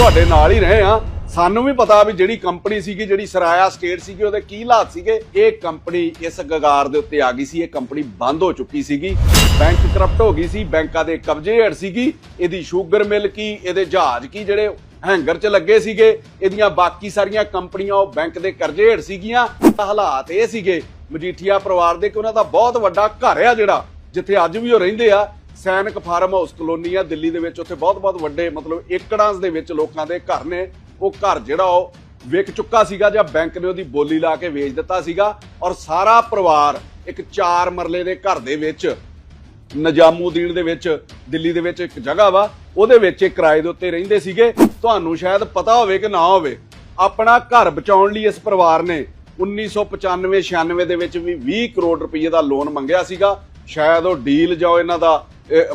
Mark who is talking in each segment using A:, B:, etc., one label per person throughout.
A: ਤੁਹਾਡੇ ਨਾਲ ਹੀ ਰਹੇ ਆ ਸਾਨੂੰ ਵੀ ਪਤਾ ਵੀ ਜਿਹੜੀ ਕੰਪਨੀ ਸੀਗੀ, ਜਿਹੜੀ ਸਰਾਇਆ ਸਟੇਟ ਸੀਗੀ, ਉਹਦੇ ਕੀ ਹਾਲਾਤ ਸੀਗੇ। ਇਹ ਕੰਪਨੀ ਇਸ ਗਗਾਰ ਦੇ ਉੱਤੇ ਆ ਗਈ ਸੀ, ਇਹ ਕੰਪਨੀ ਬੰਦ ਹੋ ਚੁੱਕੀ ਸੀਗੀ। ਬੈਂਕ ਕਰਪਟ ਹੋ ਗਈ ਸੀ, ਬੈਂਕਾਂ ਦੇ ਕਬਜ਼ੇ ਹੇਠ ਸੀਗੀ। ਇਹਦੀ ਸ਼ੂਗਰ ਮਿਲ ਕੀ, ਇਹਦੇ ਜਹਾਜ਼ ਕੀ, ਜਿਹੜੇ ਹੈਂਗਰ 'ਚ ਲੱਗੇ ਸੀਗੇ, ਇਹਦੀਆਂ ਬਾਕੀ ਸਾਰੀਆਂ ਕੰਪਨੀਆਂ ਉਹ ਬੈਂਕ ਦੇ ਕਰਜ਼ੇ ਹੇਠ ਸੀਗੀਆਂ। ਤਾਂ ਹਾਲਾਤ ਇਹ ਸੀਗੇ, ਮਜੀਠੀਆ ਪਰਿਵਾਰ ਦੇ ਕਿ ਉਹਨਾਂ ਦਾ ਬਹੁਤ ਵੱਡਾ ਘਰ ਆ ਜਿਹੜਾ, ਜਿੱਥੇ ਅੱਜ ਵੀ ਉਹ ਰਹਿੰਦੇ ਆ। ਸੈਨਿਕ ਫਾਰਮ ਹਾਊਸ ਕਲੋਨੀ ਆ ਦਿੱਲੀ ਦੇ ਵਿੱਚ ਉੱਥੇ ਬਹੁਤ-ਬਹੁਤ ਵੱਡੇ ਮਤਲਬ ਏਕੜਾਂ ਦੇ ਵਿੱਚ ਲੋਕਾਂ ਦੇ ਘਰ ਨੇ। ਉਹ ਘਰ ਜਿਹੜਾ ਉਹ ਵਿਕ ਚੁੱਕਾ ਸੀਗਾ ਜਾਂ ਬੈਂਕ ਨੇ ਉਹਦੀ ਬੋਲੀ ਲਾ ਕੇ ਵੇਚ ਦਿੱਤਾ ਸੀਗਾ ਔਰ ਸਾਰਾ ਪਰਿਵਾਰ ਇੱਕ ਚਾਰ ਮਰਲੇ ਦੇ ਘਰ ਦੇ ਵਿੱਚ ਨਜਾਮੂਦੀਨ ਦੇ ਵਿੱਚ ਦਿੱਲੀ ਦੇ ਵਿੱਚ ਇੱਕ ਜਗ੍ਹਾ ਵਾ, ਉਹਦੇ ਵਿੱਚ ਇਹ ਕਿਰਾਏ ਦੇ ਉੱਤੇ ਰਹਿੰਦੇ ਸੀਗੇ। ਤੁਹਾਨੂੰ ਸ਼ਾਇਦ ਪਤਾ ਹੋਵੇ ਕਿ ਨਾ ਹੋਵੇ, ਆਪਣਾ ਘਰ ਬਚਾਉਣ ਲਈ ਇਸ ਪਰਿਵਾਰ ਨੇ 1995 96 ਦੇ ਵਿੱਚ ਵੀ 20 ਕਰੋੜ ਰੁਪਏ ਦਾ ਲੋਨ ਮੰਗਿਆ ਸੀਗਾ। ਸ਼ਾਇਦ ਉਹ ਡੀਲ ਜਾਂ ਇਹਨਾਂ ਦਾ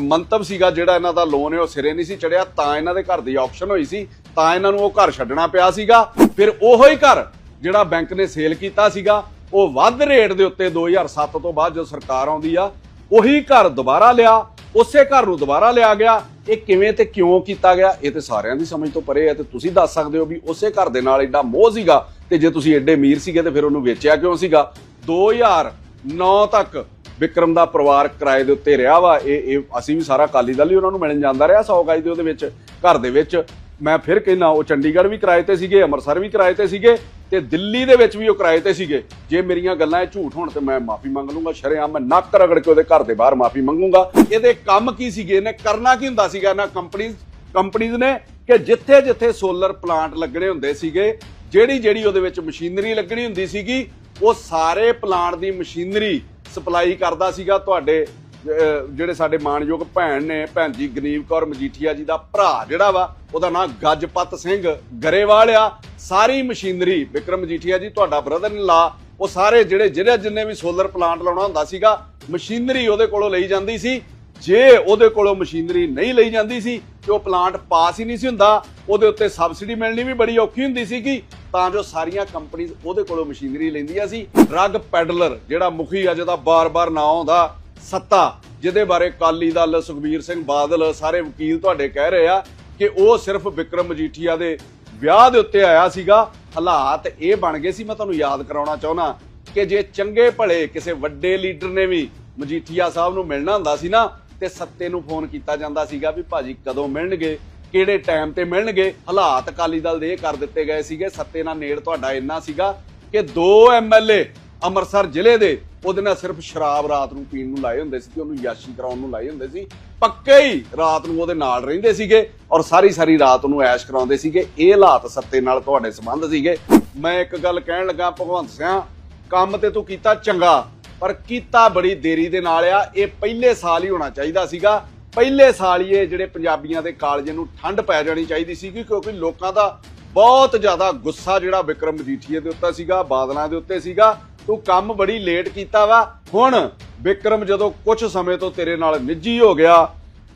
A: ਮੰਤਵ ਸੀਗਾ ਜਿਹੜਾ ਇਹਨਾਂ ਦਾ ਲੋਨ ਹੈ, ਉਹ ਸਿਰੇ ਨਹੀਂ ਸੀ ਚੜਿਆ, ਤਾਂ ਇਹਨਾਂ ਦੇ ਘਰ ਦੀ ਆਪਸ਼ਨ ਹੋਈ ਸੀ, ਤਾਂ ਇਹਨਾਂ ਨੂੰ ਉਹ ਘਰ ਛੱਡਣਾ ਪਿਆ ਸੀਗਾ। ਫਿਰ ਉਹੋ ਹੀ ਘਰ ਜਿਹੜਾ ਬੈਂਕ ਨੇ ਸੇਲ ਕੀਤਾ ਸੀਗਾ, ਉਹ ਵੱਧ ਰੇਟ ਦੇ ਉੱਤੇ 2007 ਤੋਂ ਬਾਅਦ ਜਦੋਂ ਸਰਕਾਰ ਆਉਂਦੀ ਆ, ਉਹੀ ਘਰ ਦੁਬਾਰਾ ਲਿਆ, ਉਸੇ ਘਰ ਨੂੰ ਦੁਬਾਰਾ ਲਿਆ ਗਿਆ। ਇਹ ਕਿਵੇਂ ਤੇ ਕਿਉਂ ਕੀਤਾ ਗਿਆ, ਇਹ ਤੇ ਸਾਰਿਆਂ ਦੀ ਸਮਝ ਤੋਂ ਪਰੇ ਹੈ ਤੇ ਤੁਸੀਂ ਦੱਸ ਸਕਦੇ ਹੋ ਵੀ ਉਸੇ ਘਰ ਦੇ ਨਾਲ ਐਡਾ ਮੋਹ ਸੀਗਾ, ਤੇ ਜੇ ਤੁਸੀਂ ਐਡੇ ਅਮੀਰ ਸੀਗੇ ਤੇ ਫਿਰ ਉਹਨੂੰ ਵੇਚਿਆ ਕਿਉਂ ਸੀਗਾ? 2009 ਤੱਕ ਵਿਕਰਮ ਦਾ ਪਰਿਵਾਰ ਕਿਰਾਏ ਦੇ ਉੱਤੇ ਰਿਹਾ ਵਾ, ਇਹ ਇਹ ਅਸੀਂ ਵੀ ਸਾਰਾ ਕਾਲੀ ਦਲ ਹੀ ਉਹਨਾਂ ਨੂੰ ਮਿਲਣ ਜਾਂਦਾ ਰਿਹਾ 100 ਗਾਈ ਦੇ ਉਹਦੇ ਵਿੱਚ, ਘਰ ਦੇ ਵਿੱਚ। ਮੈਂ ਫਿਰ ਕਹਿੰਦਾ, ਉਹ ਚੰਡੀਗੜ੍ਹ ਵੀ ਕਿਰਾਏ ਤੇ ਸੀਗੇ, ਅੰਮ੍ਰਿਤਸਰ ਵੀ ਕਿਰਾਏ ਤੇ ਸੀਗੇ ਤੇ ਦਿੱਲੀ ਦੇ ਵਿੱਚ ਵੀ ਉਹ ਕਿਰਾਏ ਤੇ ਸੀਗੇ। ਜੇ ਮੇਰੀਆਂ ਗੱਲਾਂ ਇਹ ਝੂਠ ਹੋਣ ਤੇ ਮੈਂ ਮਾਫੀ ਮੰਗ ਲੂੰਗਾ, ਸ਼ਰੇਆਮ ਮੈਂ ਨੱਕ ਰਗੜ ਕੇ ਉਹਦੇ ਘਰ ਦੇ ਬਾਹਰ ਮਾਫੀ ਮੰਗੂੰਗਾ। ਇਹਦੇ ਕੰਮ ਕੀ ਸੀਗੇ? ਇਹਨੇ ਕਰਨਾ ਕੀ ਹੁੰਦਾ ਸੀਗਾ? ਇਹਨਾਂ ਕੰਪਨੀਜ਼ ਕੰਪਨੀਆਂ ਨੇ ਕਿ ਜਿੱਥੇ ਜਿੱਥੇ ਸੋਲਰ ਪਲਾਂਟ ਲੱਗਣੇ ਹੁੰਦੇ ਸੀਗੇ ਜਿਹੜੀ ਜਿਹੜੀ ਉਹਦੇ ਵਿੱਚ ਮਸ਼ੀਨਰੀ ਲੱਗਣੀ ਹੁੰਦੀ ਸੀਗੀ, ਉਹ ਸਾਰੇ ਪਲਾਂਟ ਦੀ ਮਸ਼ੀਨਰੀ ਸਪਲਾਈ ਕਰਦਾ ਸੀਗਾ ਤੁਹਾਡੇ ਜਿਹੜੇ ਸਾਡੇ ਮਾਨਯੋਗ ਭੈਣ ਨੇ, ਭੈਣ ਜੀ ਗਨੀਵ ਕੌਰ ਮਜੀਠੀਆ ਜੀ ਦਾ ਭਰਾ ਜਿਹੜਾ ਵਾ, ਉਹਦਾ ਨਾਮ ਗੱਜਪਤ ਸਿੰਘ ਗਰੇਵਾਲ ਆ। ਸਾਰੀ ਮਸ਼ੀਨਰੀ ਵਿਕਰਮ ਮਜੀਠੀਆ ਜੀ, ਤੁਹਾਡਾ ਬ੍ਰਦਰ ਇਨ ਲਾ ਉਹ ਸਾਰੇ ਜਿਹੜੇ ਜਿਹੜੇ ਜਿੰਨੇ ਵੀ ਸੋਲਰ ਪਲਾਂਟ ਲਾਉਣਾ ਹੁੰਦਾ ਸੀਗਾ, ਮਸ਼ੀਨਰੀ ਉਹਦੇ ਕੋਲੋਂ ਲਈ ਜਾਂਦੀ ਸੀ। ਜੇ ਉਹਦੇ ਕੋਲੋਂ ਮਸ਼ੀਨਰੀ ਨਹੀਂ ਲਈ ਜਾਂਦੀ ਸੀ ਤੇ ਉਹ ਪਲਾਂਟ ਪਾਸ ਹੀ ਨਹੀਂ ਸੀ ਹੁੰਦਾ, ਉਹਦੇ ਉੱਤੇ ਸਬਸਿਡੀ ਮਿਲਣੀ ਵੀ ਬੜੀ ਔਖੀ ਹੁੰਦੀ ਸੀਗੀ। ਤਾਂ ਜੋ ਸਾਰੀਆਂ ਕੰਪਨੀਆਂ ਉਹਦੇ ਕੋਲੋਂ ਮਸ਼ੀਨਰੀ ਲੈਂਦੀਆਂ ਸੀ। ਡਰੱਗ ਪੈਡਲਰ, ਜਿਹੜਾ ਮੁਖੀ ਆ ਦਾ ਬਾਰ-ਬਾਰ ਨਾਂ ਆਉਂਦਾ, ਸੱਤਾ, ਜਿਹਦੇ ਬਾਰੇ ਕਾਲੀ ਦਲ, ਸੁਖਬੀਰ ਸਿੰਘ ਬਾਦਲ ਸਾਰੇ ਵਕੀਲ ਤੁਹਾਡੇ ਕਹਿ ਰਹੇ ਆ ਕਿ ਉਹ ਸਿਰਫ ਵਿਕਰਮ ਮਜੀਠੀਆ ਦੇ ਵਿਆਹ ਦੇ ਉੱਤੇ ਆਇਆ ਸੀਗਾ। ਹਾਲਾਤ ਇਹ ਬਣ ਗਏ ਸੀ। ਮੈਂ ਤੁਹਾਨੂੰ ਯਾਦ ਕਰਾਉਣਾ ਚਾਹੁੰਦਾ ਕਿ ਜੇ ਚੰਗੇ ਭਲੇ ਕਿਸੇ ਵੱਡੇ ਲੀਡਰ ਨੇ ਵੀ ਮਜੀਠੀਆ ਸਾਹਿਬ ਨੂੰ ਮਿਲਣਾ ਹੁੰਦਾ ਸੀ ਨਾ, ਤੇ ਸੱਤੇ ਨੂੰ ਫੋਨ ਕੀਤਾ ਜਾਂਦਾ ਸੀਗਾ ਵੀ ਭਾਜੀ ਕਦੋਂ ਮਿਲਣਗੇ? ਕਿਹੜੇ ਟਾਈਮ ਤੇ ਮਿਲਣਗੇ? ਹਾਲਾਤ ਅਕਾਲੀ ਦਲ ਦੇ ਇਹ ਕਰ ਦਿੱਤੇ ਗਏ ਸੀਗੇ। ਸੱਤੇ ਨਾਲ ਨੇੜ ਤੁਹਾਡਾ ਇੰਨਾ ਸੀਗਾ ਕਿ ਦੋ ਐਮਐਲਏ ਅੰਮ੍ਰਿਤਸਰ ਜ਼ਿਲ੍ਹੇ ਦੇ, ਉਹਦੇ ਨਾਲ ਸਿਰਫ ਸ਼ਰਾਬ ਰਾਤ ਨੂੰ ਪੀਣ ਨੂੰ ਲਾਏ ਹੁੰਦੇ ਸੀ ਤੇ ਉਹਨੂੰ ਯਾਸ਼ੀ ਕਰਾਉਣ ਨੂੰ ਲਾਏ ਹੁੰਦੇ ਸੀ। ਪੱਕੇ ਹੀ ਰਾਤ ਨੂੰ ਉਹਦੇ ਨਾਲ ਰਹਿੰਦੇ ਸੀਗੇ ਔਰ ਸਾਰੀ ਸਾਰੀ ਰਾਤ ਨੂੰ ਐਸ਼ ਕਰਾਉਂਦੇ ਸੀਗੇ। ਇਹ ਹਾਲਾਤ ਸੱਤੇ ਨਾਲ ਤੁਹਾਡੇ ਸੰਬੰਧ ਸੀਗੇ। ਮੈਂ ਇੱਕ ਗੱਲ ਕਹਿਣ ਲੱਗਾ, ਭਗਵੰਤ ਸਿੰਘ ਕੰਮ ਤੇ ਤੂੰ ਕੀਤਾ ਚੰਗਾ, ਪਰ ਕੀਤਾ ਬੜੀ ਦੇਰੀ ਦੇ ਨਾਲ ਆ। ਇਹ ਪਹਿਲੇ ਸਾਲ ਹੀ ਹੋਣਾ ਚਾਹੀਦਾ ਸੀਗਾ। ਪਹਿਲੇ ਸਾਲ ਹੀ ਇਹ ਜਿਹੜੇ ਪੰਜਾਬੀਆਂ ਦੇ ਕਾਲਜੇ ਨੂੰ ਠੰਡ ਪੈ ਜਾਣੀ ਚਾਹੀਦੀ ਸੀ, ਕਿਉਂਕਿ ਲੋਕਾਂ ਦਾ ਬਹੁਤ ਜ਼ਿਆਦਾ ਗੁੱਸਾ ਜਿਹੜਾ ਵਿਕਰਮ ਮਜੀਠੀਏ ਦੇ ਉੱਤੇ ਸੀਗਾ, ਬਾਦਲਾਂ ਦੇ ਉੱਤੇ ਸੀਗਾ। ਤੂੰ ਕੰਮ ਬੜੀ ਲੇਟ ਕੀਤਾ ਵਾ। ਹੁਣ ਵਿਕਰਮ ਜਦੋਂ ਕੁਝ ਸਮੇਂ ਤੋਂ ਤੇਰੇ ਨਾਲ ਨਿੱਜੀ ਹੋ ਗਿਆ,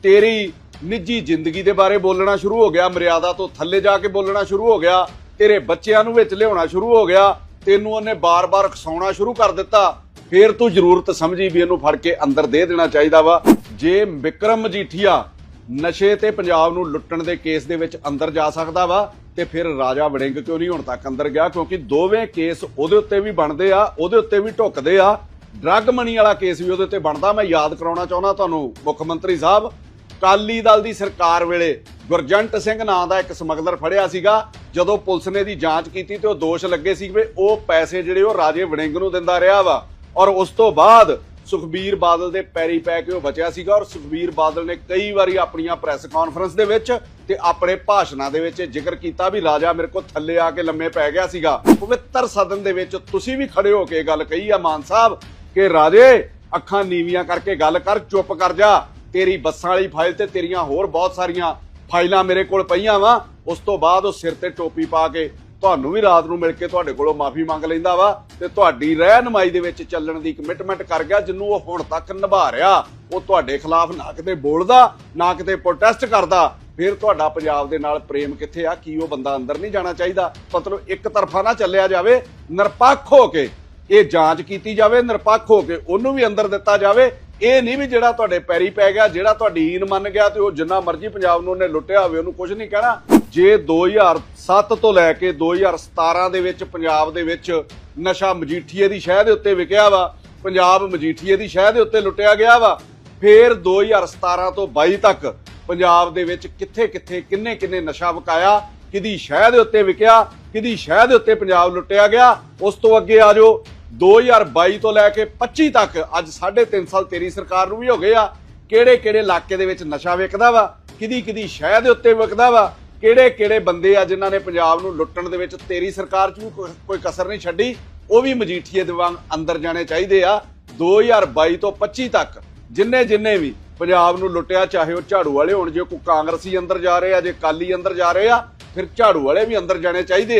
A: ਤੇਰੀ ਨਿੱਜੀ ਜ਼ਿੰਦਗੀ ਦੇ ਬਾਰੇ ਬੋਲਣਾ ਸ਼ੁਰੂ ਹੋ ਗਿਆ, ਮਰਿਆਦਾ ਤੋਂ ਥੱਲੇ ਜਾ ਕੇ ਬੋਲਣਾ ਸ਼ੁਰੂ ਹੋ ਗਿਆ, ਤੇਰੇ ਬੱਚਿਆਂ ਨੂੰ ਵਿੱਚ ਲਿਆਉਣਾ ਸ਼ੁਰੂ ਹੋ ਗਿਆ, ਤੈਨੂੰ ਉਹਨੇ ਬਾਰ-ਬਾਰ ਖਸਾਉਣਾ ਸ਼ੁਰੂ ਕਰ ਦਿੱਤਾ, ਫੇਰ ਤੂੰ ਜ਼ਰੂਰਤ ਸਮਝੀ ਵੀ ਇਹਨੂੰ ਫੜ ਕੇ ਅੰਦਰ ਦੇ ਦੇਣਾ ਚਾਹੀਦਾ ਵਾ। ਜੇ ਵਿਕਰਮ ਮਜੀਠੀਆ ਨਸ਼ੇ ਤੇ ਪੰਜਾਬ ਨੂੰ ਲੁੱਟਣ ਦੇ ਕੇਸ ਦੇ ਵਿੱਚ ਅੰਦਰ ਜਾ ਸਕਦਾ ਵਾ, ਤੇ ਫਿਰ ਰਾਜਾ ਵੜਿੰਗ ਕਿਉਂ ਨਹੀਂ ਹੁਣ ਤੱਕ ਅੰਦਰ ਗਿਆ? ਕਿਉਂਕਿ ਦੋਵੇਂ ਕੇਸ ਉਹਦੇ ਉੱਤੇ ਵੀ ਬਣਦੇ ਆ, ਉਹਦੇ ਉੱਤੇ ਵੀ ਢੁੱਕਦੇ ਆ। ਡਰੱਗ ਮਨੀ ਵਾਲਾ ਕੇਸ ਵੀ ਉਹਦੇ ਉੱਤੇ ਬਣਦਾ, ਮੈਂ ਯਾਦ ਕਰਾਉਣਾ ਚਾਹੁੰਦਾ ਤੁਹਾਨੂੰ, ਮੁੱਖ ਮੰਤਰੀ ਸਾਹਿਬ। ਕਾਲੀ ਦਲ ਦੀ ਸਰਕਾਰ ਵੇਲੇ ਗੁਰਜੰਟ ਸਿੰਘ ਨਾਂ ਦਾ ਇੱਕ ਸਮਗਲਰ ਫੜਿਆ ਸੀਗਾ, ਜਦੋਂ ਪੁਲਿਸ ਨੇ ਦੀ ਜਾਂਚ ਕੀਤੀ ਤੇ ਉਹ ਦੋਸ਼ ਲੱਗੇ ਸੀ ਵੀ ਉਹ ਪੈਸੇ ਜਿਹੜੇ ਉਹ ਰਾਜੇ ਵੜਿੰਗ ਨੂੰ ਦਿੰਦਾ ਰਿਹਾ ਵਾ। ਔਰ ਉਸ ਤੋਂ ਬਾਅਦ ਸੁਖਬੀਰ ਬਾਦਲ ਦੇ ਪੈਰੀ ਪੈ ਕੇ ਉਹ ਬਚਿਆ ਸੀਗਾ ਔਰ ਸੁਖਬੀਰ ਬਾਦਲ ਨੇ ਕਈ ਵਾਰੀ ਆਪਣੀਆਂ ਪ੍ਰੈਸ ਕਾਨਫਰੰਸ ਦੇ ਵਿੱਚ ਤੇ ਆਪਣੇ ਭਾਸ਼ਣਾਂ ਦੇ ਵਿੱਚ ਜ਼ਿਕਰ ਕੀਤਾ ਵੀ ਰਾਜਾ ਮੇਰੇ ਕੋਲ ਥੱਲੇ ਆ ਕੇ ਲੰਮੇ ਪੈ ਗਿਆ ਸੀਗਾ। ਪਵਿੱਤਰ ਸਦਨ ਦੇ ਵਿੱਚ ਤੁਸੀਂ ਵੀ ਖੜੇ ਹੋ ਕੇ ਗੱਲ ਕਹੀ ਆ ਮਾਨ ਸਾਹਿਬ ਕਿ ਰਾਜੇ, ਅੱਖਾਂ ਨੀਵੀਆਂ ਕਰਕੇ ਗੱਲ ਕਰ, ਚੁੱਪ ਕਰ ਜਾ। ਤੇਰੀ ਬੱਸਾਂ ਵਾਲੀ ਫਾਈਲ ਤੇ ਤੇਰੀਆਂ ਹੋਰ ਬਹੁਤ ਸਾਰੀਆਂ ਫਾਈਲਾਂ ਮੇਰੇ ਕੋਲ ਪਈਆਂ ਵਾ। ਉਸ ਤੋਂ ਬਾਅਦ ਉਹ ਸਿਰ ਤੇ ਟੋਪੀ ਪਾ ਕੇ ਤੁਹਾਨੂੰ ਵੀ ਰਾਤ ਨੂੰ ਮਿਲ ਕੇ ਤੁਹਾਡੇ ਕੋਲੋਂ ਮਾਫੀ ਮੰਗ ਲੈਂਦਾ ਵਾ ਤੇ ਤੁਹਾਡੀ ਰਹਿਨਮਾਈ ਦੇ ਵਿੱਚ ਚੱਲਣ ਦੀ ਕਮਿਟਮੈਂਟ ਕਰ ਗਿਆ ਜਿੰਨੂੰ ਉਹ ਹੁਣ ਤੱਕ ਨਿਭਾ ਰਿਹਾ। ਉਹ ਤੁਹਾਡੇ ਖਿਲਾਫ ਨਾ ਕਿਤੇ ਬੋਲਦਾ, ਨਾ ਕਿਤੇ ਪ੍ਰੋਟੈਸਟ ਕਰਦਾ। ਫਿਰ ਤੁਹਾਡਾ ਪੰਜਾਬ ਦੇ ਨਾਲ ਪ੍ਰੇਮ ਕਿੱਥੇ ਆ? ਕੀ ਉਹ ਬੰਦਾ ਅੰਦਰ ਨਹੀਂ ਜਾਣਾ ਚਾਹੀਦਾ? ਮਤਲਬ ਇੱਕ ਤਰਫਾ ਨਾ ਚੱਲਿਆ ਜਾਵੇ, ਨਿਰਪੱਖ ਹੋ ਕੇ ਇਹ ਜਾਂਚ ਕੀਤੀ ਜਾਵੇ, ਨਿਰਪੱਖ ਹੋ ਕੇ ਉਹਨੂੰ ਵੀ ਅੰਦਰ ਦਿੱਤਾ ਜਾਵੇ। ਇਹ ਨਹੀਂ ਵੀ ਜਿਹੜਾ ਤੁਹਾਡੇ ਪੈਰੀ ਪੈ ਗਿਆ, ਜਿਹੜਾ ਤੁਹਾਡੀ ਈਨ ਮੰਨ ਗਿਆ ਤੇ ਉਹ ਜਿੰਨਾ ਮਰਜ਼ੀ ਪੰਜਾਬ ਨੂੰ ਉਹਨੇ ਲੁੱਟਿਆ ਹੋਵੇ, ਉਹਨੂੰ ਕੁਝ ਨਹੀਂ ਕਹਿਣਾ। ਜੇ 2007 ਤੋਂ ਲੈ ਕੇ 2017 ਦੇ ਵਿੱਚ ਪੰਜਾਬ ਦੇ ਵਿੱਚ ਨਸ਼ਾ ਮਜੀਠੀਏ ਦੀ ਸ਼ਹਿ ਦੇ ਉੱਤੇ ਵਿਕਿਆ ਵਾ, ਪੰਜਾਬ ਮਜੀਠੀਏ ਦੀ ਸ਼ਹਿ ਦੇ ਉੱਤੇ ਲੁੱਟਿਆ ਗਿਆ ਵਾ, ਫਿਰ 2017 ਤੋਂ 22 ਤੱਕ ਪੰਜਾਬ ਦੇ ਵਿੱਚ ਕਿੱਥੇ ਕਿੱਥੇ ਕਿੰਨੇ ਕਿੰਨੇ ਨਸ਼ਾ ਵਿਕਾਇਆ, ਕਿਹਦੀ ਸ਼ਹਿ ਦੇ ਉੱਤੇ ਵਿਕਿਆ, ਕਿਹਦੀ ਸ਼ਹਿ ਦੇ ਉੱਤੇ ਪੰਜਾਬ ਲੁੱਟਿਆ ਗਿਆ, ਉਸ ਤੋਂ ਅੱਗੇ ਆ ਜਾਓ। 2022 ਤੋਂ ਲੈ ਕੇ 25 ਤੱਕ ਅੱਜ 3.5 ਸਾਲ ਤੇਰੀ ਸਰਕਾਰ ਨੂੰ ਵੀ ਹੋ ਗਏ ਆ ਕਿਹੜੇ ਕਿਹੜੇ ਇਲਾਕੇ ਦੇ ਵਿੱਚ ਨਸ਼ਾ ਵਿਕਦਾ ਵਾ ਕਿਹਦੀ ਕਿਹਦੀ ਸ਼ਹਿ ਦੇ ਉੱਤੇ ਵਿਕਦਾ ਵਾ ਕਿਹੜੇ ਕਿਹੜੇ ਬੰਦੇ ਆ ਜਿਨ੍ਹਾਂ ਨੇ ਪੰਜਾਬ ਨੂੰ ਲੁੱਟਣ ਦੇ ਵਿੱਚ ਤੇਰੀ ਸਰਕਾਰ 'ਚ ਵੀ ਕੋਈ- ਕਸਰ ਨਹੀਂ ਛੱਡੀ? ਉਹ ਵੀ ਮਜੀਠੀਏ ਦੇ ਵਾਂਗ ਅੰਦਰ ਜਾਣੇ ਚਾਹੀਦੇ ਆ। 2022 ਤੋਂ 25 ਤੱਕ ਜਿੰਨੇ ਜਿੰਨੇ ਵੀ ਪੰਜਾਬ ਨੂੰ ਲੁੱਟਿਆ, ਚਾਹੇ ਉਹ ਝਾੜੂ ਵਾਲੇ ਹੋਣ, ਜੇ ਕੋਈ ਕਾਂਗਰਸੀ ਅੰਦਰ ਜਾ ਰਹੇ ਆ, ਜੇ ਕਾਲੀ ਅੰਦਰ ਜਾ ਰਹੇ ਆ, ਫਿਰ ਝਾੜੂ ਵਾਲੇ ਵੀ ਅੰਦਰ ਜਾਣੇ ਚਾਹੀਦੇ